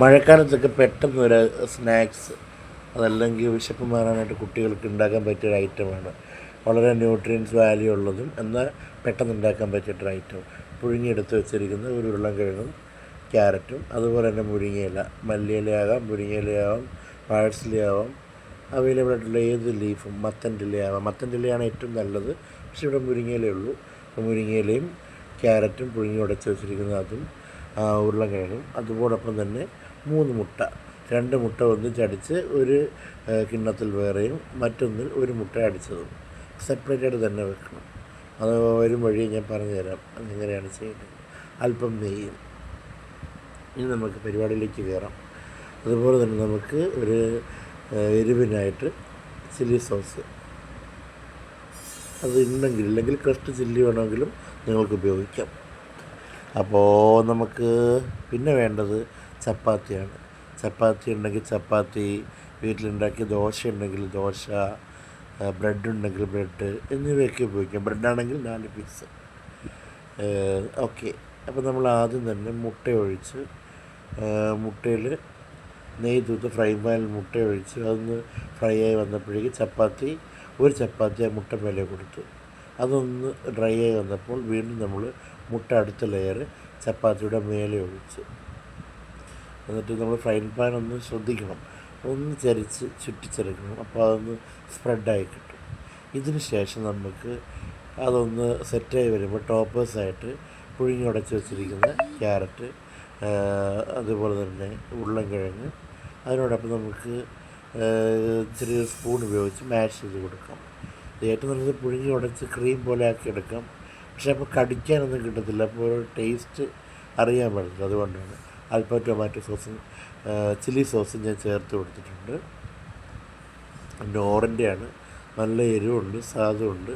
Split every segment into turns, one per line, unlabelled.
മഴക്കാലത്തൊക്കെ പെട്ടെന്ന് ഒരു സ്നാക്സ് അതല്ലെങ്കിൽ വിശപ്പ് മാറാനായിട്ട് കുട്ടികൾക്ക് ഉണ്ടാക്കാൻ പറ്റിയ ഒരു ഐറ്റമാണ് വളരെ ന്യൂട്രിയൻസ് വാല്യൂ ഉള്ളതും എന്നാൽ പെട്ടെന്ന് ഉണ്ടാക്കാൻ പറ്റിയിട്ടൊരു ഐറ്റം പുഴുങ്ങിയെടുത്ത് വെച്ചിരിക്കുന്ന ഒരു ഉരുളൻകിഴങ്ങും ക്യാരറ്റും അതുപോലെ തന്നെ മുരിങ്ങയില. മല്ലിയിലയാകാം മുരിങ്ങയിലയാവാം പാഴ്സലിയാവാം അവൈലബിൾ ആയിട്ടുള്ള ഏത് ലീഫും മത്തന്റെ ഇലയാവാം മത്തന്റെ ഇലയാണ് ഏറ്റവും നല്ലത്. പക്ഷേ ഇവിടെ മുരിങ്ങയിലേ ഉള്ളൂ. മുരിങ്ങയിലയും ക്യാരറ്റും പുഴുങ്ങി ഉടച്ച് വെച്ചിരിക്കുന്ന അതും ആ, അതോടൊപ്പം തന്നെ മൂന്ന് മുട്ട. രണ്ട് മുട്ട ഒന്നിച്ചടിച്ച് ഒരു കിണ്ണത്തിൽ വേറെയും മറ്റൊന്നിൽ ഒരു മുട്ട അടിച്ചതും. സെപ്പറേറ്റ് ആയിട്ട് തന്നെ വെക്കണം. അത് വരും വഴി ഞാൻ പറഞ്ഞു തരാം. അതെങ്ങനെയാണ് ചെയ്യുന്നത്. അല്പം നെയ്യും. ഇനി നമുക്ക് പരിപാടിയിലേക്ക് കയറാം. അതുപോലെ തന്നെ നമുക്ക് ഒരു എരിവിനായിട്ട് ചില്ലി സോസ്. അത് ഉണ്ടെങ്കിൽ ഇല്ലെങ്കിൽ ക്രസ്റ്റ് ചില്ലി വേണമെങ്കിലും നിങ്ങൾക്ക് ഉപയോഗിക്കാം. അപ്പോൾ നമുക്ക് പിന്നെ വേണ്ടത് ചപ്പാത്തിയാണ്. ചപ്പാത്തി ഉണ്ടെങ്കിൽ ചപ്പാത്തി വീട്ടിലുണ്ടാക്കിയ ദോശ ഉണ്ടെങ്കിൽ ദോശ ബ്രെഡ് ഉണ്ടെങ്കിൽ ബ്രെഡ് എന്നിവയൊക്കെ ഉപയോഗിക്കാം. ബ്രെഡാണെങ്കിൽ നാല് പീസ്. ഓക്കെ. അപ്പോൾ നമ്മൾ ആദ്യം തന്നെ മുട്ട ഒഴിച്ച് മുട്ടയിൽ നെയ്യ് തൂത്ത് ഫ്രൈ പാനിൽ മുട്ട ഒഴിച്ച് അതൊന്ന് ഫ്രൈ ആയി വന്നപ്പോഴേക്ക് ചപ്പാത്തി ഒരു ചപ്പാത്തി ആ മുട്ട മേലെ കൊടുത്തു. അതൊന്ന് ഡ്രൈ ആയി വന്നപ്പോൾ വീണ്ടും നമ്മൾ മുട്ട അടുത്ത ലെയർ ചപ്പാത്തിയുടെ മേലെ ഒഴിച്ച്. എന്നിട്ട് നമ്മൾ ഫ്രൈ പാൻ ഒന്ന് ശ്രദ്ധിക്കണം. ഒന്ന് ചരിച്ച് ചുറ്റിച്ചെടുക്കണം. അപ്പോൾ അതൊന്ന് സ്പ്രെഡായി കിട്ടും. ഇതിന് ശേഷം നമുക്ക് അതൊന്ന് സെറ്റായി വരുമ്പോൾ ടോപ്പേഴ്സായിട്ട് പുഴുങ്ങി ഉടച്ച് വെച്ചിരിക്കുന്ന ക്യാരറ്റ് അതുപോലെ തന്നെ ഉരുളൻകിഴങ്ങ്. അതിനോടൊപ്പം നമുക്ക് ചെറിയൊരു സ്പൂൺ ഉപയോഗിച്ച് മാഷ് ചെയ്ത് കൊടുക്കാം. ഏറ്റവും നല്ലത് പുഴുങ്ങി ഉടച്ച് ക്രീം പോലെ ആക്കി എടുക്കാം. പക്ഷേ അപ്പോൾ കടിക്കാനൊന്നും കിട്ടത്തില്ല. അപ്പോൾ ടേസ്റ്റ് അറിയാൻ പാടില്ല അതുകൊണ്ടാണ് അല്പം ടൊമാറ്റോ സോസും ചില്ലി സോസും ഞാൻ ചേർത്ത് കൊടുത്തിട്ടുണ്ട്. നോറിന്റെയാണ് നല്ല എരിവുണ്ട് സ്വാദുണ്ട്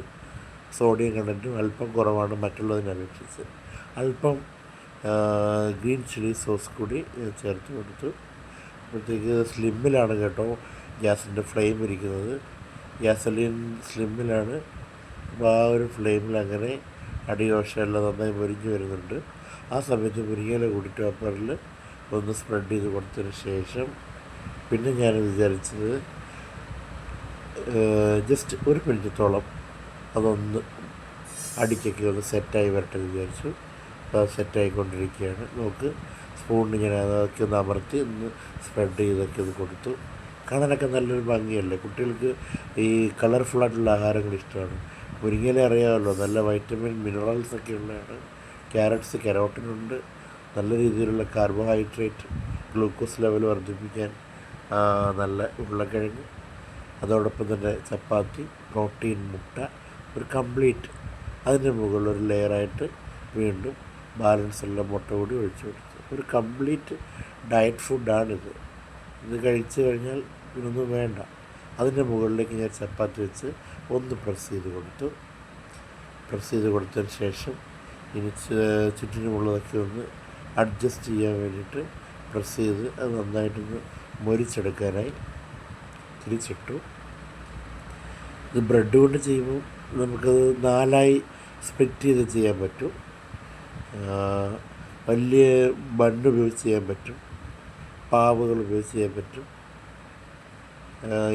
സോഡിയം കണ്ടന്റും അല്പം കുറവാണ് മറ്റുള്ളതിനെ അപേക്ഷിച്ച്. അല്പം ഗ്രീൻ ചില്ലി സോസ് കൂടി ചേർത്ത് കൊടുത്തു. അപ്പോഴത്തേക്ക് സ്ലിമ്മിലാണ് കേട്ടോ ഗ്യാസിന്റെ ഫ്ലെയിം ഇരിക്കുന്നത്. ഗ്യാസലിൻ സ്ലിമ്മിലാണ്. അപ്പോൾ ആ ഒരു ഫ്ലെയിമിൽ അങ്ങനെ അടിയോഷമെല്ലാം നന്നായി മുരിഞ്ഞു വരുന്നുണ്ട്. ആ സമയത്ത് മുരിങ്ങയില കൂടി ടോപ്പറിൽ ഒന്ന് സ്പ്രെഡ് ചെയ്ത് കൊടുത്തതിന് ശേഷം പിന്നെ ഞാൻ വിചാരിച്ചത് ജസ്റ്റ് ഒരു മിനിറ്റത്തോളം അതൊന്ന് അടിക്കൊക്കെ ഒന്ന് സെറ്റായി വരട്ടെ എന്ന് വിചാരിച്ചു. അപ്പോൾ അത് സെറ്റായിക്കൊണ്ടിരിക്കുകയാണ് നമുക്ക് സ്പൂണിന് ഞാൻ അതൊക്കെ ഒന്ന് അമർത്തി ഒന്ന് സ്പ്രെഡ് ചെയ്തൊക്കെ ഒന്ന് കൊടുത്തു. കാണാനൊക്കെ നല്ലൊരു ഭംഗിയല്ലേ? കുട്ടികൾക്ക് ഈ കളർഫുള്ളായിട്ടുള്ള ആഹാരങ്ങൾ ഇഷ്ടമാണ്. മുരിങ്ങയില അറിയാമല്ലോ. നല്ല വൈറ്റമിൻ മിനറൽസ് ഒക്കെ ഉള്ളതാണ്. ക്യാരറ്റ്സ് കരോട്ടിനുണ്ട് നല്ല രീതിയിലുള്ള കാർബോഹൈഡ്രേറ്റ് ഗ്ലൂക്കോസ് ലെവൽ വർദ്ധിപ്പിക്കാൻ നല്ല ഉരുളക്കിഴങ്ങ് അതോടൊപ്പം തന്നെ ചപ്പാത്തി പ്രോട്ടീൻ മുട്ട ഒരു കംപ്ലീറ്റ് അതിന്റെ മുകളിൽ ഒരു ലെയറായിട്ട് വീണ്ടും ബാലൻസ് ഉള്ള മുട്ട കൂടി ഒഴിച്ചു കൊടുത്തു ഒരു കംപ്ലീറ്റ് ഡയറ്റ് ഫുഡാണിത് ഇത് കഴിച്ചു കഴിഞ്ഞാൽ ഇതൊന്നും വേണ്ട. അതിന്റെ മുകളിലേക്ക് ഞാൻ ചപ്പാത്തി വെച്ച് ഒന്ന് പ്രസ് ചെയ്ത് കൊടുത്തു. പ്രസ് ചെയ്ത് കൊടുത്തതിന് ശേഷം ഇനി ചുറ്റിനുമുള്ളതൊക്കെ ഒന്ന് അഡ്ജസ്റ്റ് ചെയ്യാൻ വേണ്ടിയിട്ട് പ്രസ് ചെയ്ത് അത് നന്നായിട്ടൊന്ന് മൊരിച്ചെടുക്കാനായി തിരിച്ചിട്ടു. ഇത് ബ്രെഡ് കൊണ്ട് ചെയ്യുമ്പോൾ നമുക്കത് നാലായി സ്പ്ലിറ്റ് ചെയ്ത് ചെയ്യാൻ പറ്റും. വലിയ ബണ്ണ് ഉപയോഗിച്ച് ചെയ്യാൻ പറ്റും. പാവുകൾ ഉപയോഗിച്ച് ചെയ്യാൻ പറ്റും.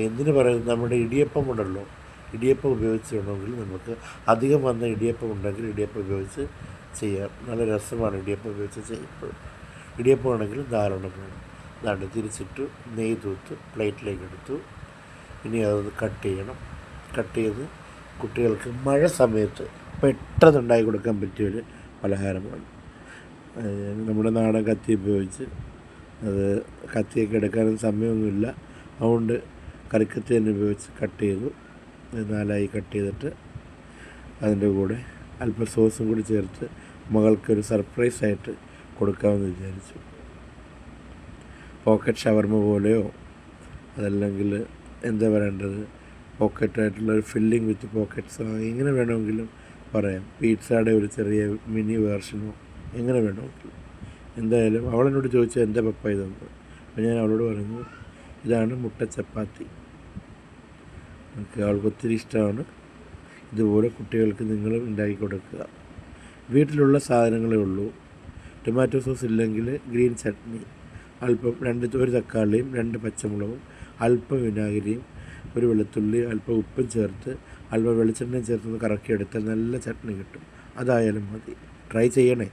എന്തിന് പറയുന്നത്? നമ്മുടെ ഇടിയപ്പം ഉണ്ടല്ലോ. ഇടിയപ്പം ഉപയോഗിച്ച് നമുക്ക് അധികം വന്ന ഇടിയപ്പം ഉണ്ടെങ്കിൽ ഇടിയപ്പം ഉപയോഗിച്ച് ചെയ്യാം. നല്ല രസമാണ് ഇടിയപ്പം ഉപയോഗിച്ച് ചെയ്യുമ്പോൾ ഇടിയപ്പം ആണെങ്കിൽ ധാരണ വേണം. അതാണ് തിരിച്ചിട്ടു നെയ്യ് തൂത്ത് പ്ലേറ്റിലേക്ക് എടുത്തു. ഇനി അത് കട്ട് ചെയ്യണം. കട്ട് ചെയ്ത് കുട്ടികൾക്ക് മഴ സമയത്ത് പെട്ടെന്ന് ഉണ്ടാക്കി കൊടുക്കാൻ പറ്റിയൊരു പലഹാരമാണ്. നമ്മുടെ നാടൻ കത്തി ഉപയോഗിച്ച് അത് കത്തിയൊക്കെ എടുക്കാനും സമയമൊന്നുമില്ല. അതുകൊണ്ട് കറിക്കത്തി തന്നെ ഉപയോഗിച്ച് കട്ട് ചെയ്തു. നാലായി കട്ട് ചെയ്തിട്ട് അതിന്റെ കൂടെ അല്പം സോസും കൂടി ചേർത്ത് മകൾക്കൊരു സർപ്രൈസായിട്ട് കൊടുക്കാമെന്ന് വിചാരിച്ചു. പോക്കറ്റ് ഷവർമ പോലെയോ അതല്ലെങ്കിൽ എന്താ പറയേണ്ടത്? പോക്കറ്റായിട്ടുള്ള ഒരു ഫില്ലിംഗ് വിത്ത് പോക്കറ്റ്സ് എങ്ങനെ വേണമെങ്കിലും പറയാം. പീറ്റ്സയുടെ ഒരു ചെറിയ മിനി വേർഷനോ എങ്ങനെ വേണമെങ്കിലും. എന്തായാലും അവളെന്നോട് ചോദിച്ചാൽ എന്റെ പപ്പ ഇതെന്ന്? അപ്പോൾ ഞാൻ അവളോട് പറഞ്ഞു ഇതാണ് മുട്ട ചപ്പാത്തി. നമുക്ക് അവൾക്ക് ഒത്തിരി ഇഷ്ടമാണ്. ഇതുപോലെ കുട്ടികൾക്ക് നിങ്ങൾ ഉണ്ടാക്കി കൊടുക്കുക. വീട്ടിലുള്ള സാധനങ്ങളേ ഉള്ളൂ. ടൊമാറ്റോ സോസ് ഇല്ലെങ്കിൽ ഗ്രീൻ ചട്നി അല്പം രണ്ട് ഒരു തക്കാളിയും രണ്ട് പച്ചമുളകും അല്പം വിനാഗിരിയും ഒരു വെളുത്തുള്ളി അല്പം ഉപ്പും ചേർത്ത് അല്പം വെളിച്ചെണ്ണയും ചേർത്ത് ഒന്ന് കറക്കിയെടുത്താൽ നല്ല ചട്നി കിട്ടും. അതായാലും മതി. ട്രൈ ചെയ്യണേ.